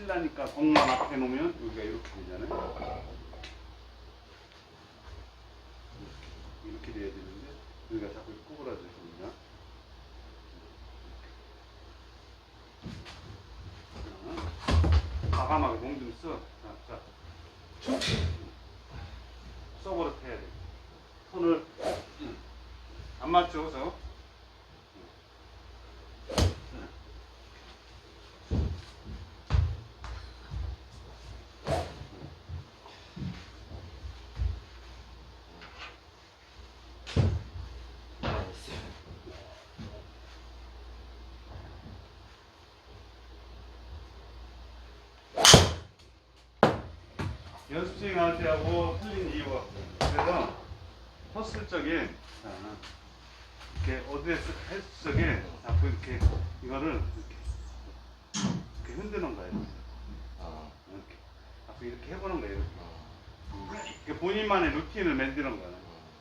칠라니까 공만 앞에 놓으면 여기가 이렇게 되잖아요. 이렇게 돼야 되는데 여기가 자꾸 있습니다. 자, 과감하게 몸좀 써. 자, 자. 툭. 써버릇 해야 돼. 손을 안 그래서? 연습생 할 때하고 틀린 이유가 그래서 섰을 적에 자, 이렇게 어드레스 했을 적에 자꾸 이렇게 이거를 이렇게, 이렇게 흔드는 거예요. 아, 이렇게 자꾸 이렇게 해보는 거예요. 이렇게. 이게 본인만의 루틴을 만드는 거예요.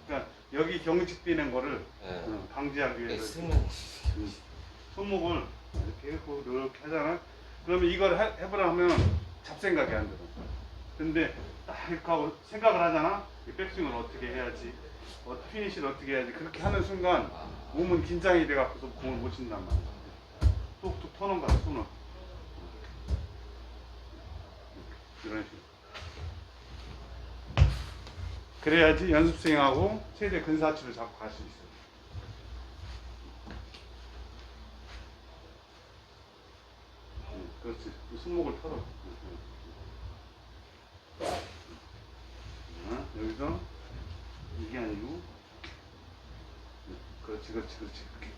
그러니까 여기 경직 뛰는 거를 예. 어, 방지하기 예, 위해서 쓰면 음, 손목을 이렇게 하고 이렇게 하잖아. 그러면 이걸 해, 해보라 하면 잡생각이 안 들어. 근데 딱 하고 생각을 하잖아. 이 백스윙을 어떻게 해야지, 어, 피니시를 어떻게 해야지. 그렇게 하는 순간 몸은 긴장이 돼갖고서 공을 못 친단 말이야. 뚝뚝 터는 거야, 손을. 이런 식으로. 그래야지 연습생하고 최대 근사치를 잡고 갈 수 있어. 응, 그렇지. 이 손목을 털어. 응, 여기서 이게 아니고. 응, 그렇지, 그렇지, 그렇지. 이렇게.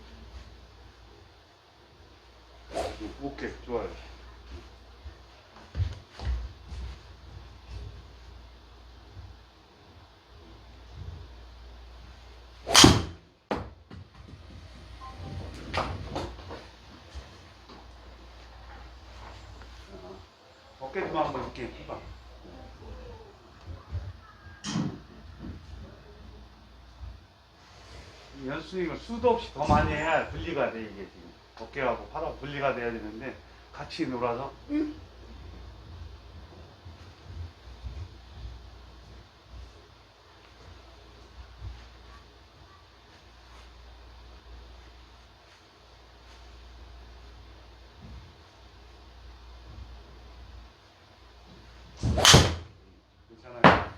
응, 오케이, 좋아요. 어깨도 한번 이렇게 해봐. 연습생을 수도 없이 더 많이 해야 분리가 돼 이게 지금. 어깨하고 팔하고 분리가 돼야 되는데 같이 놀아서? 괜찮아요.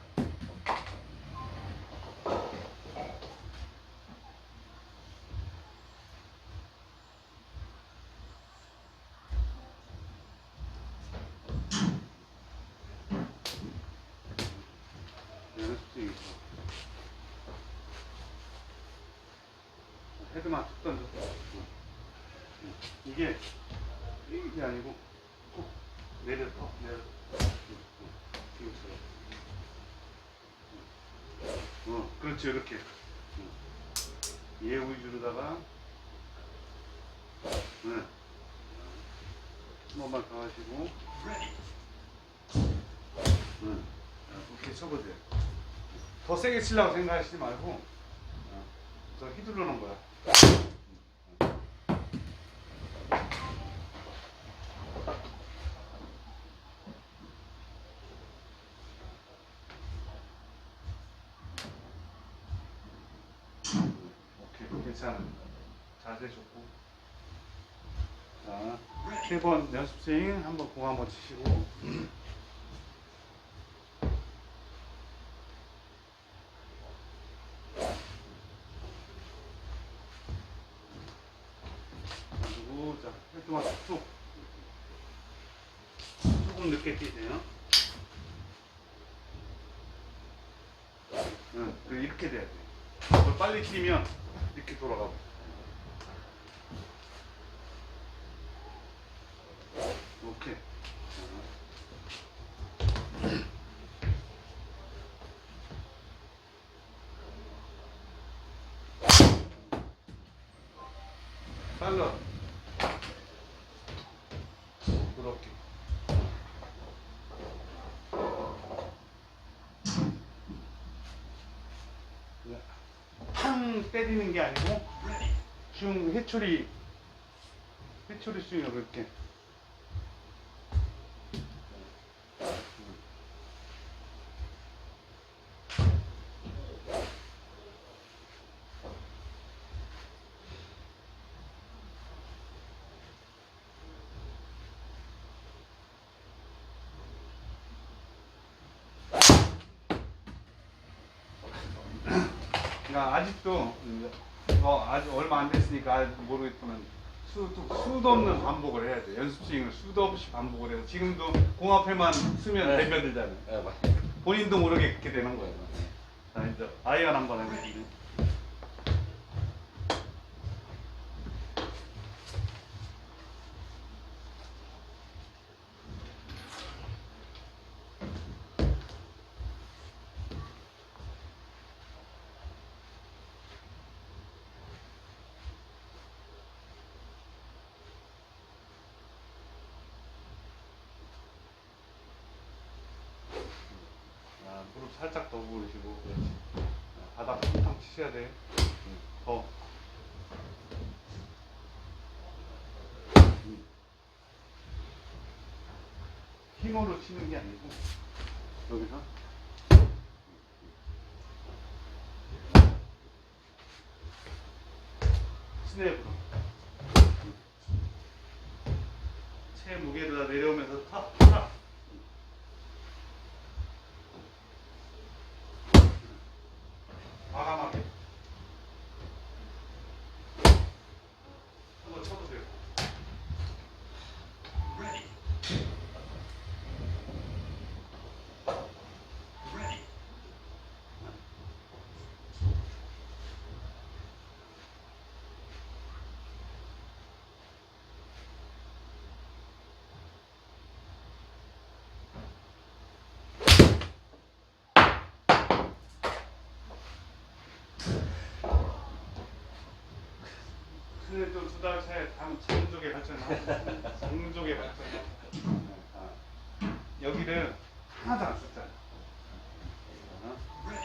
연습생이 있어. 헤드만 툭 던져. 응. 응. 이게 이게 아니고 툭 내려 터 내려. 응, 응. 이것처럼. 응. 어, 그렇지 이렇게. 응. 얘 위주로다가. 네. 한 번만 더 하시고. 응. 이렇게 쳐보세요. 더 세게 치려고 생각하시지 말고 어, 더 휘두르는 거야. 괜찮아. 자세 좋고. 자, 세번 연습 스윙 한번 공 한번 치시고. 그리고 자, 활동화 쭉. 조금 늦게 뛰세요. 응, 그 이렇게 돼야 돼. 빨리 뛰면 이렇게 돌아가고. 오케이. 빨라. 그렇게. 네. 팡 때리는 게 아니고 중 회초리 회초리 스윙을 그렇게 그러니까 아직도 뭐 아직 얼마 안 됐으니까 아직 모르겠지만 수도, 수도 없는 반복을 해야 돼. 연습 스윙을 수도 없이 반복을 해서 지금도 공 앞에만 쓰면 네. 예, 맞습니다. 본인도 모르게 그렇게 되는 거예요. 자 이제 아이언 한번 해볼게요. 아, 무릎 살짝 더 구부리시고 그렇지. 아, 바닥 탕탕 치셔야 돼. 응, 더. 응. 힘으로 치는 게 아니고 여기서 스냅으로 체 무게를 다 내려오면서 타, 타. 과감하게 한번 쳐보세요. 그래도 두달 차에 다음 장족에 발전하고 장족에 발전하고. 아, 여기를 하나도 안썼잖아. 어? 하나,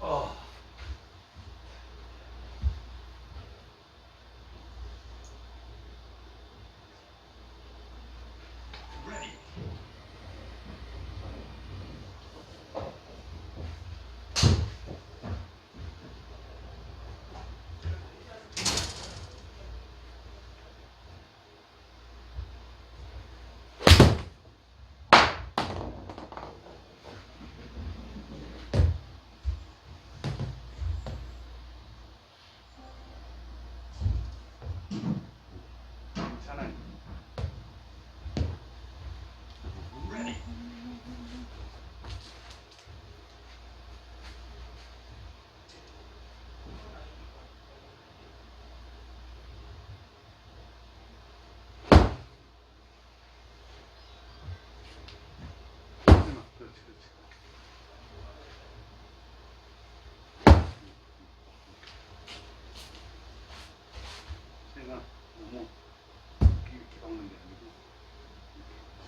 어. 괜찮아요. 그렇지, 그렇지. 제가 너무 이렇게 박는 게 아니고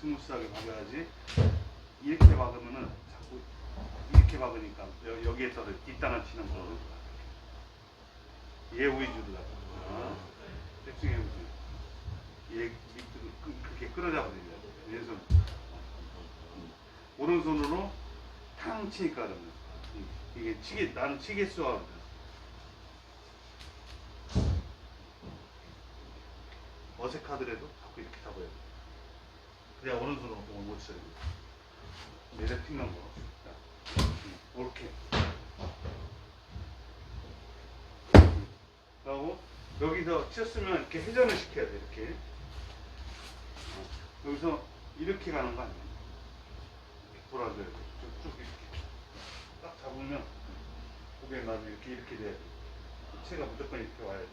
스무스하게 박아야지. 이렇게 박으면은 자꾸 이렇게 박으니까 여, 여기에 따라 뒷단을 치는 거거든 얘 위주로 잡아 대충 해보세요 얘 밑으로 끄- 그렇게 끌어잡아야 돼요. 왼손 오른손으로 탕 치니까 그러면 이게 치게 나는 치겠어 하거든 어색하더라도 자꾸 이렇게 잡아야 돼. 그래야 오른손으로 공을 못 쳐요. 내려 튕는 거. 이렇게. 그리고 여기서 쳤으면 이렇게 회전을 시켜야 돼, 이렇게. 어, 여기서 이렇게 가는 거 아니야. 돌아줘야 돼. 쭉, 쭉 이렇게. 딱 잡으면 고개 나도 이렇게, 이렇게 돼야 돼. 체가 무조건 이렇게 와야 돼.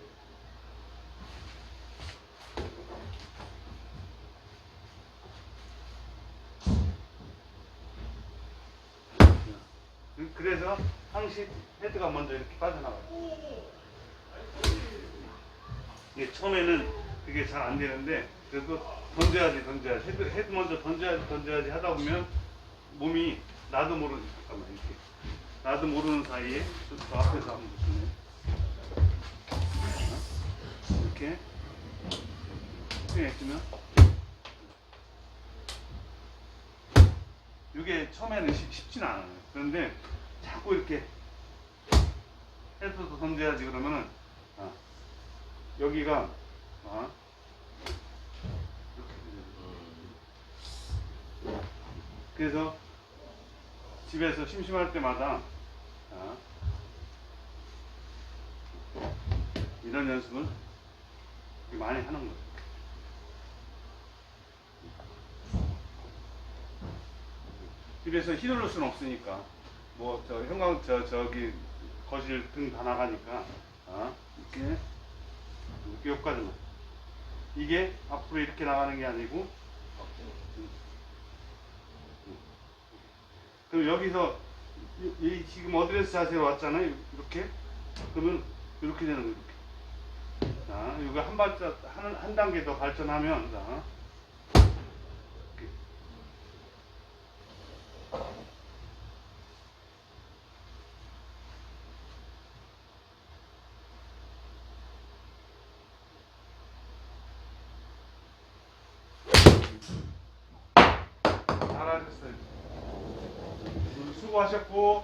그래서 항시 헤드가 먼저 이렇게 빠져나가요. 처음에는 그게 잘 안 되는데 그래도 던져야지 던져야지 헤드, 헤드 먼저 던져야지 던져야지 하다 보면 몸이 나도 모르는 잠깐만 이렇게. 나도 모르는 사이에 저, 저 앞에서 한번 보시네. 이렇게. 스윙했으면. 이게 처음에는 쉽, 쉽진 않아요. 그런데 자꾸 이렇게 헤드도 던져야지 그러면은 아, 여기가 아, 이렇게. 되는 그래서 집에서 심심할 때마다 자, 이런 연습을 많이 하는 거죠. 집에서 휘둘를 수는 없으니까 뭐 저 형광 저 저기 거실 등 다 나가니까 아, 이렇게 여기까지만 이게 앞으로 이렇게 나가는 게 아니고 그럼 여기서 이, 이 지금 어드레스 자세로 왔잖아요. 이렇게 그러면 이렇게 되는 거예요. 이렇게. 자, 이거 한 발자 한, 한 단계 더 발전하면 자, 이렇게. 잘하셨어요. 오늘 수고하셨고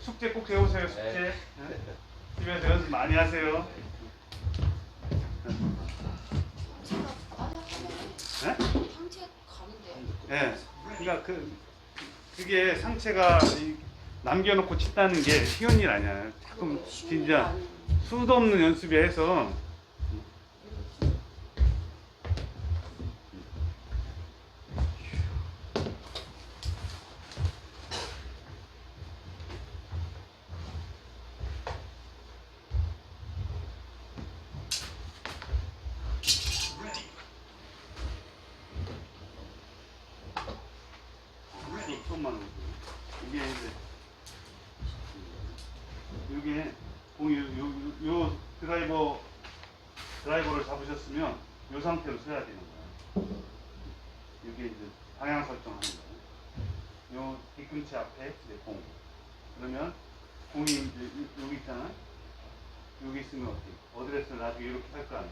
숙제 꼭 세우세요 숙제. 네. 네? 집에서 연습 많이 하세요. 네? 상체 가는데. 예. 그러니까 그 그게 상체가 이- 남겨놓고 친다는 게 쉬운 일 아니야. 조금 진짜 수도 없는 연습이 해서 손만 이게 이제 이게 공이 요, 요, 요 드라이버 드라이버를 잡으셨으면 이 상태로 서야 되는 거야. 이게 이제 방향 설정하는 거야. 요 뒤꿈치 앞에 이제 공. 그러면 공이 이제 요- 여기 있잖아. 여기 있으면 어때? 어드레스를 나중에 이렇게 할 거 아니야.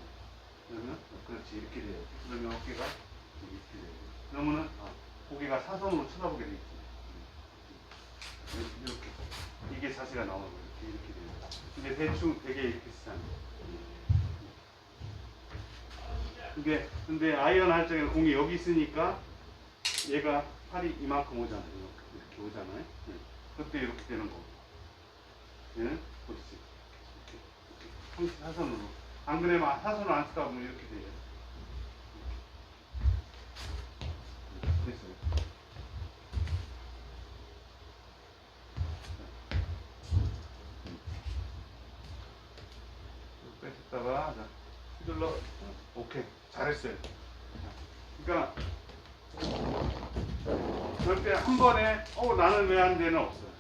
그러면 그렇지 이렇게 돼야지. 그러면 어깨가 이렇게 돼야지. 그러면은 아, 고개가 사선으로 쳐다보게 돼 있지. 이렇게 이게 자세가 나오는 거예요. 이렇게 이렇게 돼요. 근데 대충 되게 이렇게 쓰잖아. 그게 근데 아이언 할 적에는 공이 여기 있으니까 얘가 팔이 이만큼 오잖아요. 이렇게, 이렇게 오잖아요. 네. 그때 이렇게 되는 거고. 예? 그렇지. 이렇게, 이렇게. 사선으로. 안 그러면 사선을 안 쓰다 보면 이렇게 돼요. 이렇게. 됐어요. 빼셨다가 자, 휘둘러 오케이 잘했어요. 그러니까 절대 한 번에 어 나는 왜 안 되는 없어요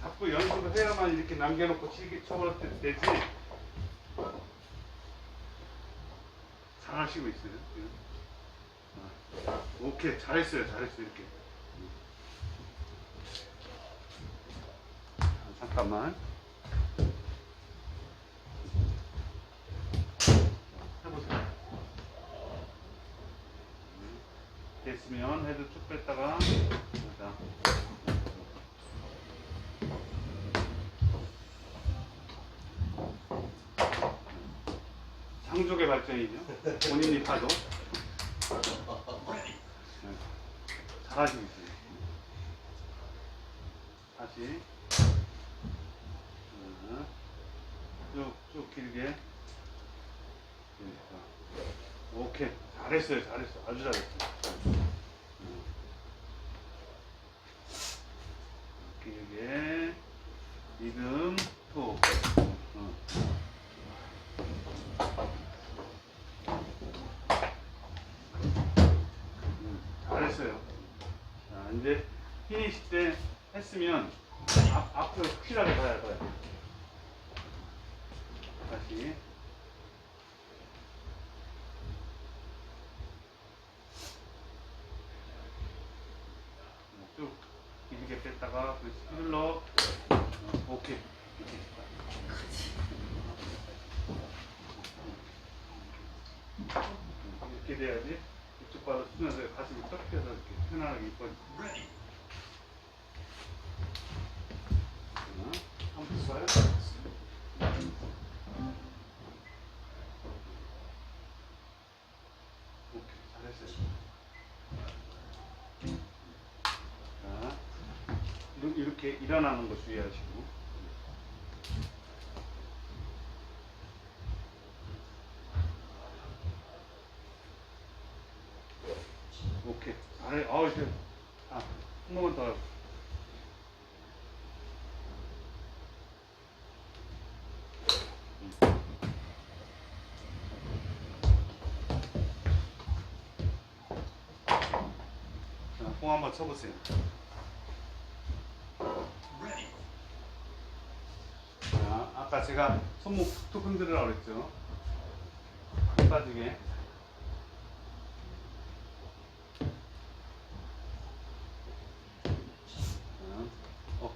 자꾸 연습을 해야만 이렇게 남겨놓고 치기 쳐버릴 때 되지 잘하시고 있어요. 아, 오케이 잘했어요 잘했어요 이렇게. 아, 잠깐만 해보세요. 됐으면 헤드 쭉 뺐다가 자. 창조의 발전이죠. 본인이 봐도 네. 잘하시고 있어요. 다시 자, 쭉, 쭉 길게 네, 자. 오케이 잘했어요 잘했어 아주 잘했어 음. 길게 리듬 톡 어. 음, 잘했어요 자 이제 피니시 때 했으면 앞, 앞으로 확실하게 가야 가야 다시 여기다가 그렇지 힐러 어, 오케이 이렇게 돼야지 이쪽 발로 쓰면서 가슴이 딱 펴서 이렇게 편안하게 이뻐지 한번 써요? 이렇게 일어나는 거 주의하시고 오케이. 아래, 아우, 이제, 아, 한 번만 더. 자, 공 한번 쳐보세요. 자, 아까 제가 손목 툭툭 흔들으라고 그랬죠? 안 빠지게. 자,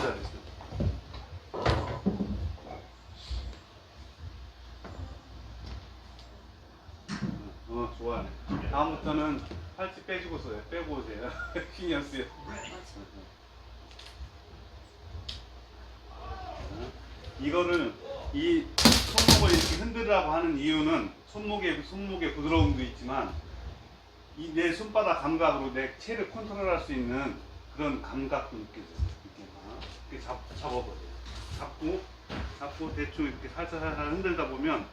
잘했어. 어. 다음부터는 팔찌 빼주고 써요. 빼고 오세요. 신경 쓰여. 이거를 이 손목을 이렇게 흔들라고 하는 이유는 손목의 손목의 부드러움도 있지만 이 내 손바닥 감각으로 내 체를 컨트롤할 수 있는 그런 감각도 느껴져요. 이렇게 막 이렇게 잡 잡아버려요. 잡고 잡고 대충 이렇게 살살 살살 흔들다 보면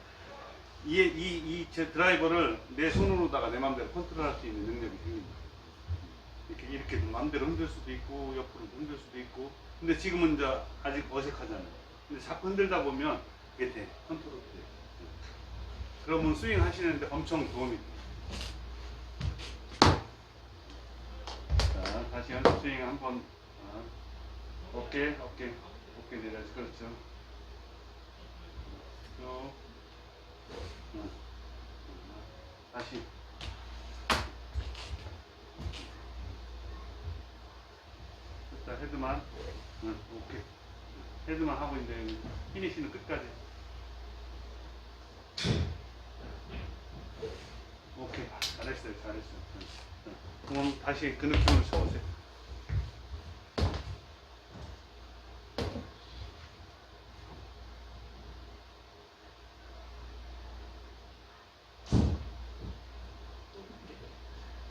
이이이제 드라이버를 내 손으로다가 내 마음대로 컨트롤할 수 있는 능력이 생깁니다. 이렇게 이렇게 마음대로 흔들 수도 있고 옆으로 흔들 수도 있고 근데 지금은 이제 아직 어색하잖아요. 근데 자꾸 흔들다 보면 이게 돼 컨트롤 돼. 그러면 스윙 하시는데 엄청 도움이 돼. 자 다시 연습 스윙 한번 아, 어깨 어깨 어깨 내려야지 그렇죠. 쭉 응. 다시 됐다 헤드만 응, 오케이 헤드만 하고 이제 피니시는 끝까지 오케이 잘했어요 잘했어요. 그럼 다시 그 느낌으로 쳐보세요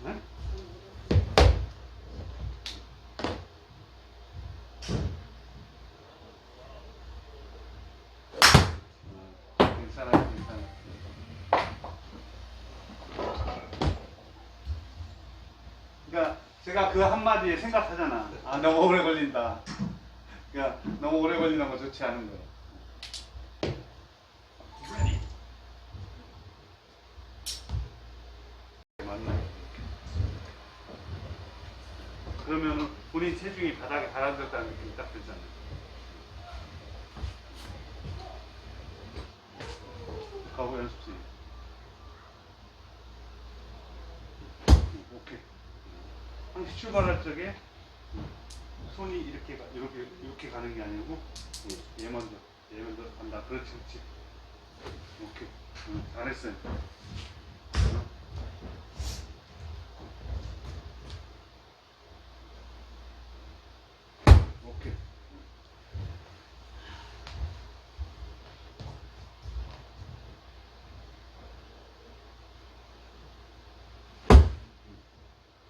네? 어, 괜찮아요, 괜찮아요. 그러니까 제가 그 한마디에 생각하잖아. 아, 너무 오래 걸린다. 그러니까 너무 오래 걸리는 거 좋지 않은 거예요. 맞나요? 그러면은 본인 체중이 바닥에 가라앉았다는 느낌이 딱 들잖아요. 가고 연습생. 오케이. 항시 출발할 적에 손이 이렇게 가, 이렇게 이렇게 가는 게 아니고 얘 먼저 얘 먼저 간다. 그렇지, 그렇지. 오케이. 응, 잘했어요. 응. 오케이.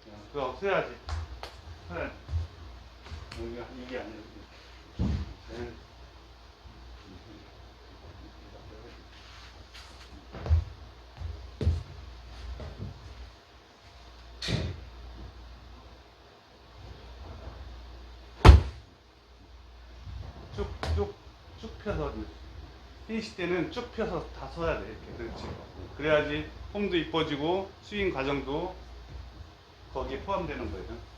야, 그거. 서야지. 여기가 이게 아니라 이게. 네. 쭉, 쭉, 쭉 펴서 피니시 때는 쭉 펴서 다 서야 돼 이렇게 그렇지 그래야지 폼도 이뻐지고 스윙 과정도 거기에 포함되는 거예요.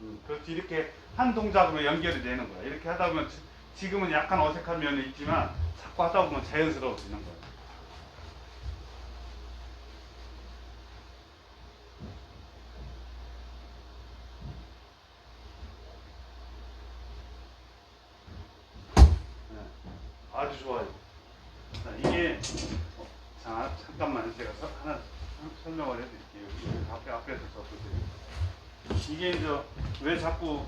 음, 그렇지 이렇게 한 동작으로 연결이 되는 거야. 이렇게 하다 보면 지금은 약간 어색한 면이 있지만 자꾸 하다 보면 자연스러워지는 거야. 이게 이제 왜 자꾸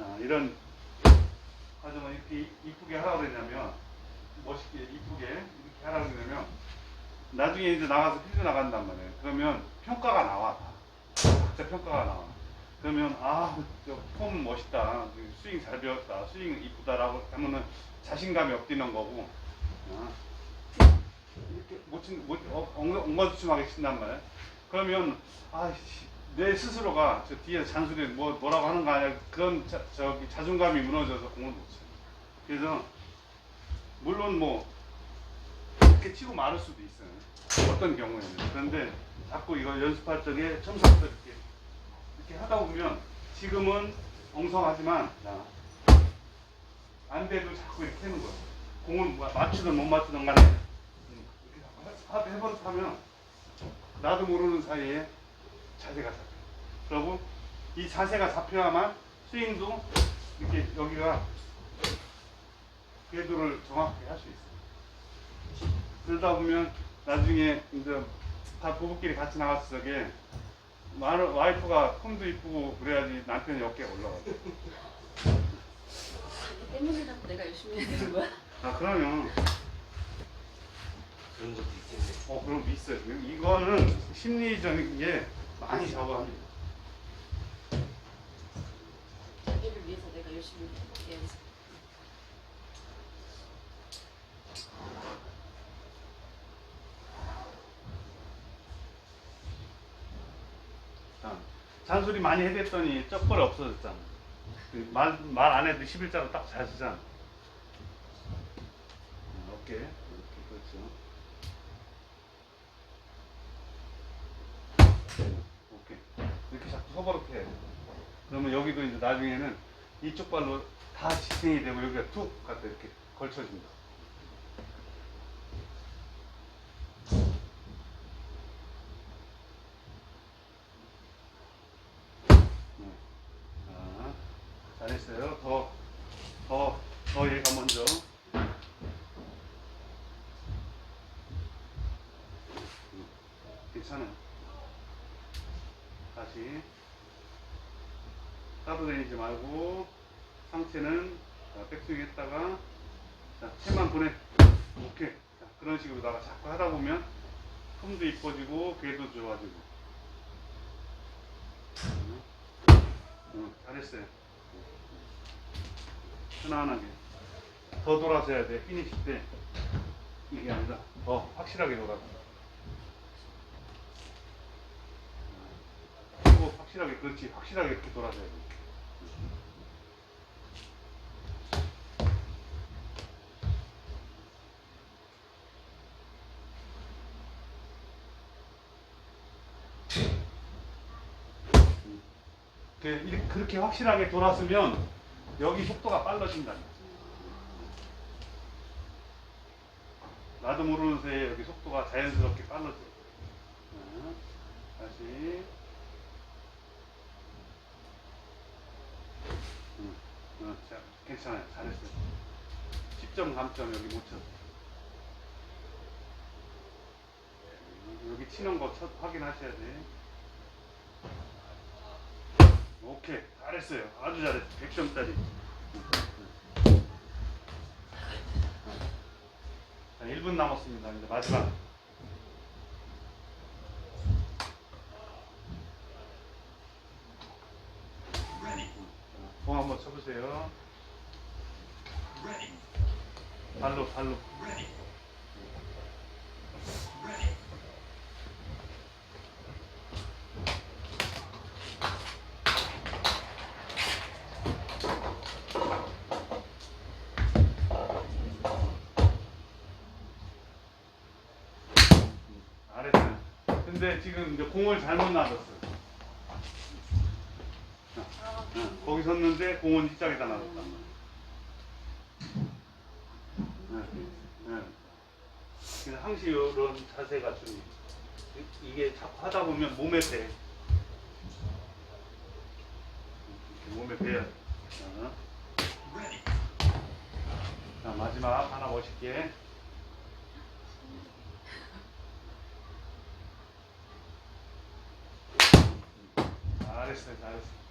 아, 이런 과정을 이렇게 이쁘게 하라고 그랬냐면 멋있게 이쁘게 이렇게 하라고 그러냐면 나중에 이제 나가서 필드 나간단 말이에요. 그러면 평가가 나와. 다. 각자 평가가 나와. 그러면 아저폼 멋있다. 스윙 잘 배웠다. 스윙 이쁘다라고 하면은 자신감이 엎드는 거고 아, 이렇게 못 친, 못, 어, 엉- 엉거주춤하게 친단 말이에요. 그러면 아이씨 내 스스로가 저 뒤에 잔소리 뭐 뭐라고 하는 거 아니야 그런 자, 저기 자존감이 무너져서 공을 못 쳐. 그래서 물론 뭐 이렇게 치고 마를 수도 있어요. 어떤 경우에는 그런데 자꾸 이거 연습할 적에 처음부터 이렇게 이렇게 하다 보면 지금은 엉성하지만 자, 안 돼도 자꾸 이렇게 하는 거예요. 공을 뭐 맞추든 못 맞추든 간에 음, 이렇게 자꾸 해- 해버릇하면 나도 모르는 사이에 자세가 잡혀. 그리고 이 자세가 잡혀야만 스윙도 이렇게 여기가 궤도를 정확하게 할 수 있어요. 그러다 보면 나중에 이제 다 부부끼리 같이 나갔을 적에 와- 와이프가 폼도 이쁘고 그래야지 남편이 어깨가 올라가요. 때문이라고 내가 열심히 해야 되는 거야? 아 그러면 그런 것도 있겠네. 어 그럼 있어요. 이거는 심리적인 게 많이 작업합니다. 자기를 위해서 내가 열심히 해야지. 자, 잔소리 많이 해댔더니 쩍벌이 없어졌잖아. 그말 해도 11자로 딱 잘 쓰잖아. 음, 어깨 이렇게 그렇죠. 오케이 이렇게 자꾸 서버렇게 해. 그러면 여기도 이제 나중에는 이쪽 발로 다 지탱이 되고 여기가 툭 갖다 이렇게 걸쳐진다. 네. 자, 잘했어요. 더, 더, 더 얘가 먼저. 음, 괜찮아요. 다시. 따로다니지 말고, 상체는 자, 백스윙 했다가, 자, 채만 보내. 오케이. 자, 그런 식으로다가 자꾸 하다 보면, 폼도 이뻐지고, 궤도 좋아지고. 음. 응, 잘했어요. 편안하게. 더 돌아서 해야 돼. 피니시 때. 이게 아니라 더 확실하게 돌아서. 확실하게, 그렇지. 확실하게 이렇게 돌아서 해야 돼. 그, 그렇게 확실하게 돌았으면 여기 속도가 빨라진다. 나도 모르는 새에 여기 속도가 자연스럽게 빨라져. 자, 다시. 응, 응, 자, 괜찮아요. 잘했어요. 10점 감점 여기 못 쳤어. 응, 여기 치는 거 첫 확인하셔야 돼. 오케이 잘했어요 아주 잘했어 100점짜리 자 1분 남았습니다 이제 마지막 자, 공 한번 쳐 보세요. 발로 발로. 잘했어요. 근데 지금 이제 공을 잘못 놔뒀어요 자, 거기 섰는데 이쪽에다 놔뒀단 음. 말이야. 네. 네. 그래서 항시 이런 자세가 좀 이- 이게 자꾸 하다 보면 몸에 배. 몸에 배야. 자, 자 마지막 하나 멋있게. 잘했어요, 잘했어.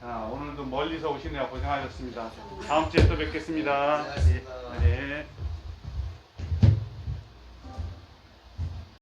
자, 오늘도 멀리서 오시느라 고생하셨습니다. 다음 주에 또 뵙겠습니다. 고생하셨습니다.